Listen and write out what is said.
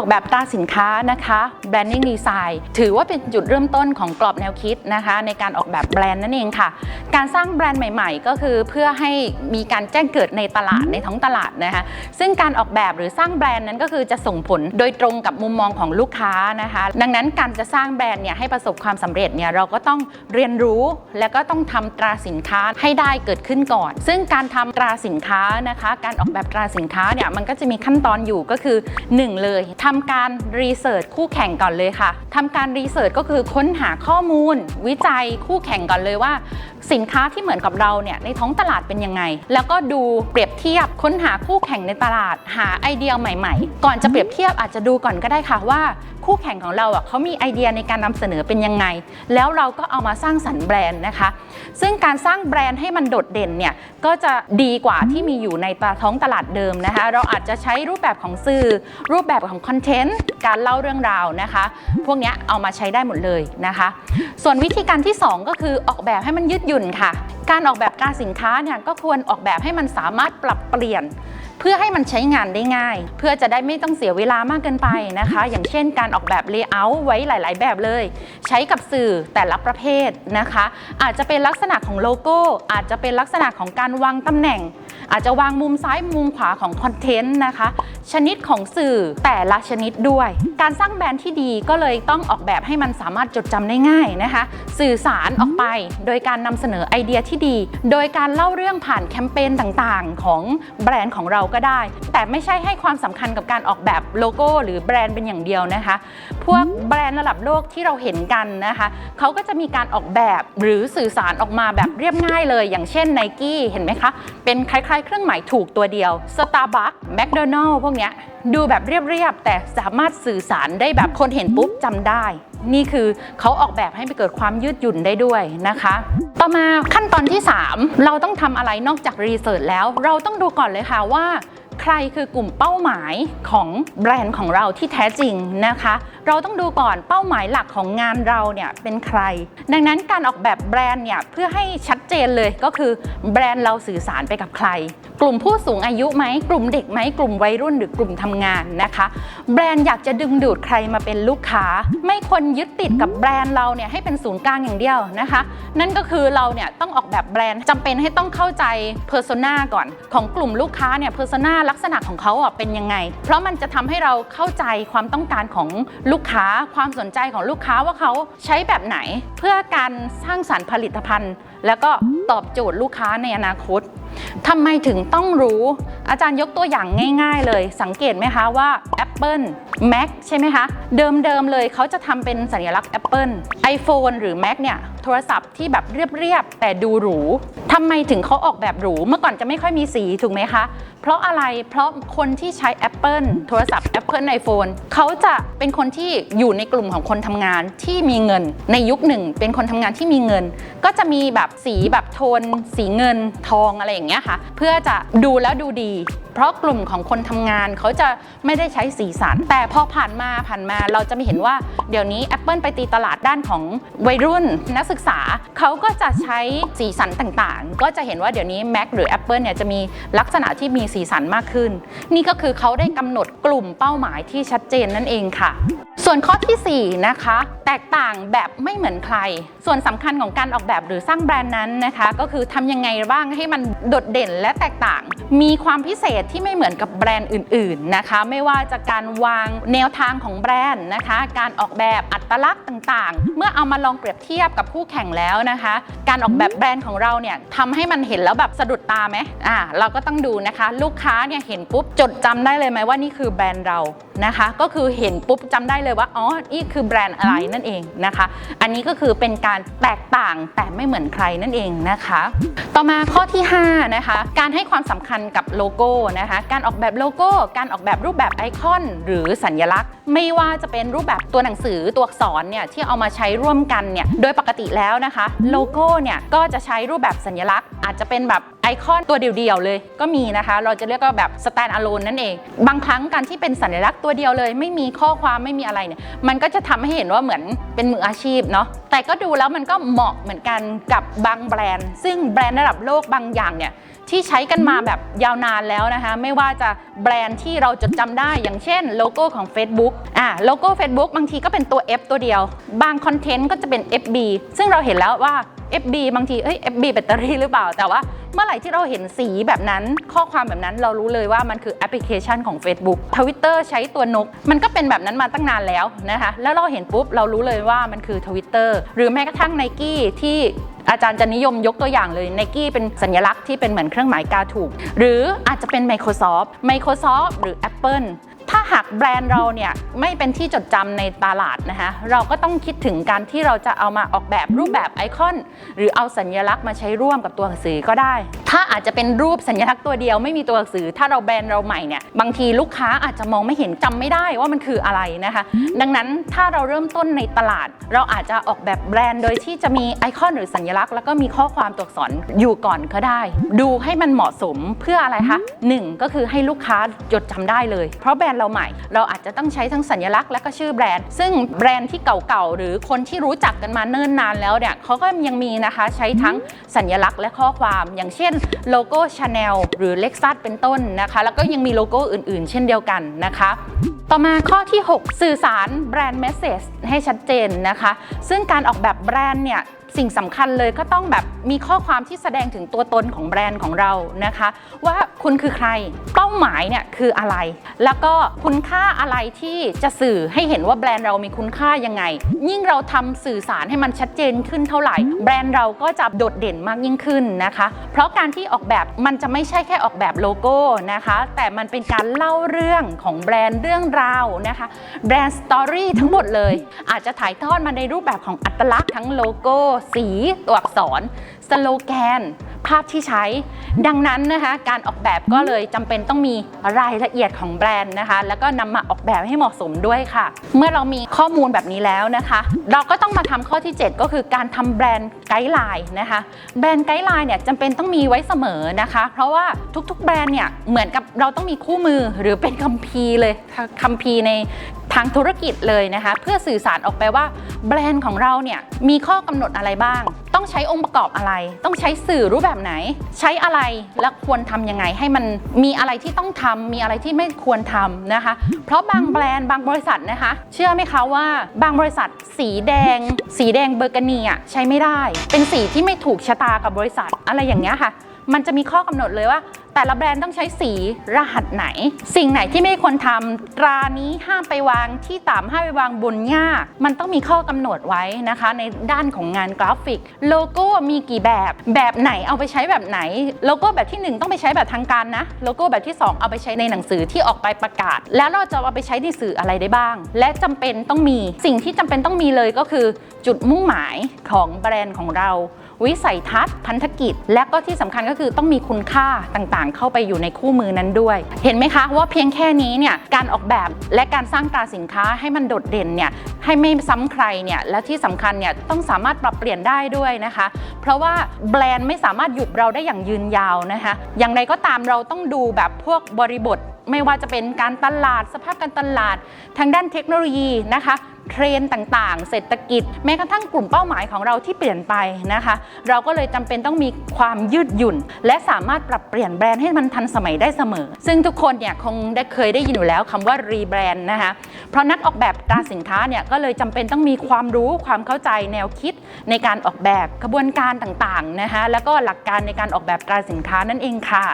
ออกแบบตราสินค้านะคะ branding design ถือว่าเป็นจุดเริ่มต้นของกรอบแนวคิดนะคะ ในการออกแบบแบรนด์นั่นเองค่ะ การสร้างแบรนด์ใหม่ ๆ ก็คือเพื่อให้มีการแจ้งเกิดในตลาดในท้องตลาดนะคะ ซึ่งการออกแบบหรือสร้างแบรนด์นั้นก็คือจะส่งผลโดยตรงกับมุมมองของลูกค้านะคะ ดังนั้นการจะสร้างแบรนด์เนี่ยให้ประสบความสำเร็จเนี่ยเราก็ต้องเรียนรู้และก็ต้องทำตราสินค้าให้ได้เกิดขึ้นก่อน ซึ่งการทำตราสินค้านะคะ การออกแบบตราสินค้าเนี่ยมันก็จะมีขั้นตอนอยู่ก็คือ 1 เลยททำการรีเสิร์ชคู่แข่งก่อนเลยค่ะทำการรีเสิร์ชก็คือค้นหาข้อมูล วิจัยคู่แข่งก่อนเลยว่า สินค้าที่เหมือนกับเราเนี่ยในท้องตลาดเป็นยังไง แล้วก็ดูเปรียบเทียบค้นหาคู่แข่งในตลาด หาไอเดียใหม่ ๆ ก่อนจะเปรียบเทียบอาจจะดูก่อนก็ได้ค่ะว่าคู่แข่งของเราอะเขามีไอเดียในการนำเสนอเป็นยังไง แล้วเราก็เอามาสร้างสรรค์แบรนด์นะคะ ซึ่งการสร้างแบรนด์ให้มันโดดเด่นเนี่ยก็จะดีกว่าที่มีอยู่ในท้องตลาดเดิมนะคะ เราอาจจะใช้รูปแบบของสื่อรูปแบบของคอนเทนต์การเล่าเรื่องราวนะคะ พวกเนี้ยเอามาใช้ได้หมดเลยนะคะ ส่วนวิธีการที่ 2 ก็คือออกแบบให้มันยืดหยุ่นค่ะ การออกแบบตรสินค้าเนี่ยก็ควรออกแบบให้มันสามารถปรับเปลี่ยน เพื่อให้มันใช้งานได้ง่าย เพื่อจะได้ไม่ต้องเสียเวลามากเกินไปนะคะ อย่างเช่น การออกแบบเลเยอร์ไว้หลาย ๆ แบบเลย ใช้กับสื่อแต่ละประเภทนะคะ อาจจะเป็นลักษณะของโลโก้ อาจจะเป็นลักษณะของการวางตำแหน่ง อาจจะวางมุมซ้ายมุมขวาของคอนเทนต์นะคะ ชนิดของสื่อแต่ละชนิดด้วย การสร้างแบรนด์ที่ดีก็เลยต้องออกแบบให้มันสามารถจดจำได้ง่ายนะคะ สื่อสารออกไป โดยการนำเสนอไอเดียที่ดี โดยการเล่าเรื่องผ่านแคมเปญต่างๆ ของแบรนด์ของเราก็ได้ แต่ไม่ใช่ให้ความสำคัญกับการออกแบบโลโก้ หรือแบรนด์เป็นอย่างเดียวนะคะ พวกแบรนด์ระดับโลกที่เราเห็นกันนะคะเขาก็จะมีการออกแบบหรือสื่อสารออกมาแบบเรียบง่ายเลย อย่างเช่น n i กี้เห็นไหมคะเป็นคล้ายเครื่องหมายถูกตัวเดียว Starbucks McDonald พวกเนี้ยดูแบบเรียบ ๆ แต่สามารถสื่อสารได้แบบคนเห็นปุ๊บจำได้ นี่คือเขาออกแบบให้ไปเกิดความยืดหยุ่นได้ด้วยนะคะ ต่อมาขั้นตอนที่ 3 เราต้องทำอะไรนอกจากรีเสิร์ชแล้ว เราต้องดูก่อนเลยค่ะว่าใครคือกลุ่มเป้าหมายของแบรนด์ของเราที่แท้จริงนะคะ เราต้องดูก่อนเป้าหมายหลักของงานเราเนี่ยเป็นใคร ดังนั้นการออกแบบแบรนด์เนี่ยเพื่อให้ชัดเจนเลยก็คือแบรนด์เราสื่อสารไปกับใคร กลุ่มผู้สูงอายุไหมกลุ่มเด็กไหมกลุ่มวัยรุ่นหรือกลุ่มทำงานนะคะ แบรนด์อยากจะดึงดูดใครมาเป็นลูกค้า ไม่ควรยึดติดกับแบรนด์เราเนี่ยให้เป็นศูนย์กลางอย่างเดียวนะคะ นั่นก็คือเราเนี่ยต้องออกแบบแบรนด์จำเป็นให้ต้องเข้าใจเพอร์โซนาก่อน ของกลุ่มลูกค้าเนี่ยเพอร์โซนาลักษณะของเขาอะเป็นยังไง เพราะมันจะทำให้เราเข้าใจความต้องการของลูกค้าความสนใจของลูกค้าว่าเขาใช้แบบไหน เพื่อการสร้างสรรค์ผลิตภัณฑ์ แล้วก็ตอบโจทย์ลูกค้าในอนาคต ทำไมถึงต้องรู้ อาจารย์ยกตัวอย่างง่าย ๆ เลย สังเกตไหมคะว่า Apple Mac ใช่ไหมคะ เดิมๆเลยเขาจะทำเป็นสัญลักษณ์ Apple iPhone หรือ Mac เนี่ย โทรศัพท์ที่แบบเรียบๆ แต่ดูหรูทำไมถึงเขาออกแบบหรู เมื่อก่อนจะไม่ค่อยมีสีถูกไหมคะ เพราะอะไรเพราะคนที่ใช้ Apple โทรศัพท์ Apple iPhone เขาจะเป็นคนที่อยู่ในกลุ่มของคนทำงานที่มีเงิน ในยุคหนึ่งเป็นคนทำงานที่มีเงิน ก็จะมีแบบสีแบบโทน สีเงินทองอะไรอย่างเงี้ยค่ะ เพื่อจะดูแล้วดูดี เพราะกลุ่มของคนทำงานเขาจะไม่ได้ใช้สีสัน แต่พอผ่านมาผ่านมาเราจะไม่เห็นว่าเดี๋ยวนี้ Apple ไปตีตลาดด้านของวัยรุ่นนักศึกษาเขาก็จะใช้สีสันต่างๆ ก็จะเห็นว่าเดี๋ยวนี้ Mac หรือ Apple เนี่ยจะมีลักษณะที่มีสีสันมากขึ้น นี่ก็คือเขาได้กำหนดกลุ่มเป้าหมายที่ชัดเจนนั่นเองค่ะส่วนข้อทีสี่4 นะคะ แตกต่างแบบไม่เหมือนใคร ส่วนสำคัญของการออกแบบหรือสร้างแบรนด์นั้นนะคะ ก็คือทำยังไงบ้างให้มันโดดเด่นและแตกต่าง มีความพิเศษที่ไม่เหมือนกับแบรนด์อื่นๆนะคะ ไม่ว่าจะการวางแนวทางของแบรนด์นะคะ การออกแบบอัตลักษณ์ต่างๆ เมื่อเอามาลองเปรียบเทียบกับคู่แข่งแล้วนะคะ การออกแบบแบรนด์ของเราเนี่ยทำให้มันเห็นแล้วแบบสะดุดตาไหมอ่าเราก็ต้องดูนะคะ ลูกค้าเนี่ยเห็นปุ๊บจดจำได้เลยไหมว่านี่คือแบรนด์เรานะคะ ก็คือเห็นปุ๊บจำได้เลยว่าอ๋อนี่คือแบรนด์อะไรนั่นเองนะคะ อันนี้ก็คือเป็นการแตกต่างแต่ไม่เหมือนใครนั่นเองนะคะ ต่อมาข้อที่ 5นะคะการให้ความสำคัญกับโลโก้นะคะการออกแบบโลโก้ การออกแบบรูปแบบไอคอน หรือสัญลักษณ์ ไม่ว่าจะเป็นรูปแบบตัวหนังสือตัวอักษรเนี่ยที่เอามาใช้ร่วมกันเนี่ยโดยปกติแล้วนะคะโลโก้เนี่ยก็จะใช้รูปแบบสัญลักษณ์ อาจจะเป็นแบบไอคอนตัวเดียวๆเลยก็มีนะคะ เราจะเรียกว่าแบบ stand alone นั่นเอง บางครั้งการที่เป็นสัญลักษณ์ตัวเดียวเลย ไม่มีข้อความไม่มีอะไรเนี่ยมันก็จะทำให้เห็นว่าเหมือนเป็นมืออาชีพเนาะแต่ก็ดูแล้วมันก็เหมาะเหมือนกันกับบางแบรนด์ ซึ่งแบรนด์ระดับโลกบางอย่างเนี่ย ที่ใช้กันมาแบบยาวนานแล้วนะคะ ไม่ว่าจะแบรนด์ที่เราจดจำได้อย่างเช่นโลโก้ของ Facebook อ่าโลโก้ Facebook บางทีก็เป็นตัว F ตัวเดียว บางคอนเทนต์ก็จะเป็น FB ซึ่งเราเห็นแล้วว่า FB บางทีเอ้ย FB แบตเตอรี่หรือเปล่า แต่ว่าเมื่อไหร่ที่เราเห็นสีแบบนั้น ข้อความแบบนั้นเรารู้เลยว่ามันคือแอปพลิเคชันของ Facebook Twitter ใช้ตัวนก มันก็เป็นแบบนั้นมาตั้งนานแล้วนะคะ แล้วเราเห็นปุ๊บเรารู้เลยว่ามันคือ Twitter หรือแม้กระทั่ง n i กี้ที่ อาจารย์จะนิยมยกตัวอย่างเลย n นกี้เป็นสัญลักษณ์ที่เป็นเหมือนเครื่องหมายกาถูก หรืออาจจะเป็น Microsoft Microsoft หรือ Apple ถ้าหากแบรนด์เราเนี่ยไม่เป็นที่จดจำในตลาดนะคะเราก็ต้องคิดถึงการที่เราจะเอามาออกแบบรูปแบบไอคอน หรือเอาสัญลักษณ์มาใช้ร่วมกับตัวหนังสือก็ได้ ถ้าอาจจะเป็นรูปสัญลักษณ์ตัวเดียวไม่มีตัวหนังสือ ถ้าเราแบรนด์เราใหม่เนี่ยบางทีลูกค้าอาจจะมองไม่เห็นจำไม่ได้ว่ามันคืออะไรนะคะ ดังนั้นถ้าเราเริ่มต้นในตลาด เราอาจจะออกแบบแบรนด์โดยที่จะมีไอคอนหรือสัญลักษณ์ แล้วก็มีข้อความตัวอักษรอยู่ก่อนก็ได้ ดูให้มันเหมาะสมเพื่ออะไรคะหนึ่งก็คือให้ลูกค้าจดจำได้เลย เพราะแบรนด์เราใหม่ เราอาจจะต้องใช้ทั้งสัญลักษณ์และก็ชื่อแบรนด์ ซึ่งแบรนด์ที่เก่าๆ หรือคนที่รู้จักกันมาเนิ่นนานแล้วเนี่ยเขาก็ยังมีนะคะใช้ทั้งสัญลักษณ์และข้อความ อย่างเช่นโลโก้ Chanel หรือ Lexus เป็นต้นนะคะ แล้วก็ยังมีโลโก้อื่นๆ เช่นเดียวกันนะคะต่อมาข้อที่ 6 สื่อสารแบรนด์เมสเซจให้ชัดเจนนะคะ ซึ่งการออกแบบแบรนด์เนี่ย สิ่งสำคัญเลยก็ต้องแบบมีข้อความที่แสดงถึงตัวตนของแบรนด์ของเรานะคะ ว่าคุณคือใครเป้าหมายเนี่ยคืออะไร แล้วก็คุณค่าอะไรที่จะสื่อให้เห็นว่าแบรนด์เรามีคุณค่ายังไง ยิ่งเราทำสื่อสารให้มันชัดเจนขึ้นเท่าไหร่ แบรนด์เราก็จะโดดเด่นมากยิ่งขึ้นนะคะ เพราะการที่ออกแบบมันจะไม่ใช่แค่ออกแบบโลโก้นะคะ แต่มันเป็นการเล่าเรื่องของแบรนด์เรื่องราวนะคะแบรนด์สตอรี่ทั้งหมดเลย อาจจะถ่ายทอดมาในรูปแบบของอัตลักษณ์ทั้งโลโก้สี ตัวอักษร สโลแกน ภาพที่ใช้ ดังนั้นนะคะการออกแบบก็เลยจำเป็นต้องมีรายละเอียดของแบรนด์นะคะ แล้วก็นำมาออกแบบให้เหมาะสมด้วยค่ะ เมื่อเรามีข้อมูลแบบนี้แล้วนะคะ เราก็ต้องมาทำข้อที่ 7 ก็คือการทำแบรนด์ไกด์ไลน์นะคะแบรนด์ไกด์ไลน์เนี่ยจำเป็นต้องมีไว้เสมอนะคะ เพราะว่าทุกๆ แบรนด์เนี่ยเหมือนกับเราต้องมีคู่มือหรือเป็นคัมภีร์เลยคัมภีร์ใน ทางธุรกิจเลยนะคะ เพื่อสื่อสารออกไปว่า แบรนด์ของเราเนี่ยมีข้อกำหนดอะไรบ้าง ต้องใช้องค์ประกอบอะไร ต้องใช้สื่อรูปแบบไหน ใช้อะไรและควรทำยังไงให้มันมีอะไรที่ต้องทำมีอะไรที่ไม่ควรทำนะคะ เพราะบางแบรนด์บางบริษัทนะคะ เชื่อไหมคะว่าบางบริษัทสีแดง สีแดงเบอร์กานีอะใช้ไม่ได้ เป็นสีที่ไม่ถูกชะตากับบริษัทอะไรอย่างเงี้ยค่ะ มันจะมีข้อกำหนดเลยว่า แต่ละแบรนด์ต้องใช้สีรหัสไหน สิ่งไหนที่ไม่ควรทำตรานี้ห้ามไปวางที่ต่ำห้ามไปวางบนหญ้า มันต้องมีข้อกำหนดไว้นะคะ ในด้านของงานกราฟิก โลโก้มีกี่แบบ แบบไหนเอาไปใช้แบบไหน โลโก้แบบที่ 1 ต้องไปใช้แบบทางการนะ โลโก้แบบที่ 2 เอาไปใช้ในหนังสือที่ออกไปประกาศ แล้วเราจะเอาไปใช้ในสื่ออะไรได้บ้าง และจำเป็นต้องมีสิ่งที่จำเป็นต้องมีเลยก็คือ จุดมุ่งหมายของแบรนด์ของเรา วิสัยทัศน์ พันธกิจ และก็ที่สำคัญก็คือต้องมีคุณค่าต่างๆ เข้าไปอยู่ในคู่มือนั้นด้วย เห็นไหมคะว่าเพียงแค่นี้เนี่ยการออกแบบและการสร้างตราสินค้าให้มันโดดเด่นเนี่ยให้ไม่ซ้ำใครเนี่ยและที่สำคัญเนี่ยต้องสามารถปรับเปลี่ยนได้ด้วยนะคะ เพราะว่าแบรนด์ไม่สามารถหยุดเราได้อย่างยืนยาวนะคะ อย่างไรก็ตามเราต้องดูแบบพวกบริบท ไม่ว่าจะเป็นการตลาดสภาพการตลาด ทางด้านเทคโนโลยีนะคะเทรนต่างๆ เศรษฐกิจ แม้กระทั่งกลุ่มเป้าหมายของเราที่เปลี่ยนไปนะคะ เราก็เลยจำเป็นต้องมีความยืดหยุ่น และสามารถปรับเปลี่ยนแบรนด์ให้มันทันสมัยได้เสมอ ซึ่งทุกคนเนี่ยคงได้เคยได้ยินอยู่แล้วคำว่ารีแบรนด์นะคะเพราะนักออกแบบตราสินค้าเนี่ยก็เลยจำเป็นต้องมีความรู้ความเข้าใจแนวคิดในการออกแบบกระบวนการต่างๆนะคะแล้วก็หลักการในการออกแบบตราสินค้านั่นเองค่ะ